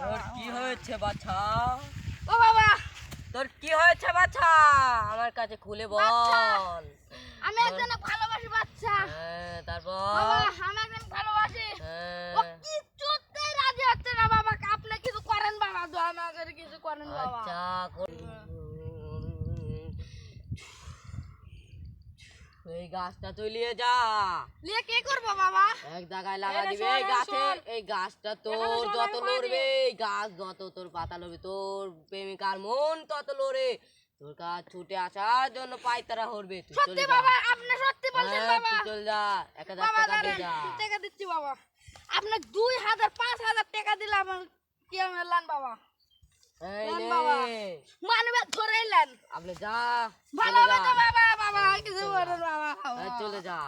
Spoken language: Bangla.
তোর কি হয়েছে বাছা? ও বাবা তোর কি হয়েছে বাছা? আমার কাছে খুলে বল। আমি একজন ভালোবাসি বাচ্চা হ্যাঁ, তারপর? বাবা আমি একজন ভালোবাসি। হ্যাঁ। ও কিছুতে রাজি হচ্ছে না বাবা। আপনি কিছু করেন বাবা। দয়া না কিছু করেন বাবা। আচ্ছা এই গাছটা তুই নিয়ে যা। লিয়ে কি করব বাবা? এক জায়গায় লাগা দিবে এই গাছে। এই গাছটা তোর যত লড়বে এই গাছ যত তোর পাতা লড়বে তোর প্রেমিকার মন তত লড়ে। তোর কাজ ছুটে আসার জন্য পায়তারা হরবে তুই সত্যি বাবা আপনি সত্যি বলছেন হ্যাঁ, বাবা। তুই চল যা। এক হাজার টাকা দিয়ে যা। টাকা দিচ্ছি বাবা। আপনার দুই হাজার পাঁচ হাজার টাকা দিলে আমার কি আমার লান বাবা। মানবে ধরে এলেন আপনি যা ভালো বাবা বাবা কিছু চলে যা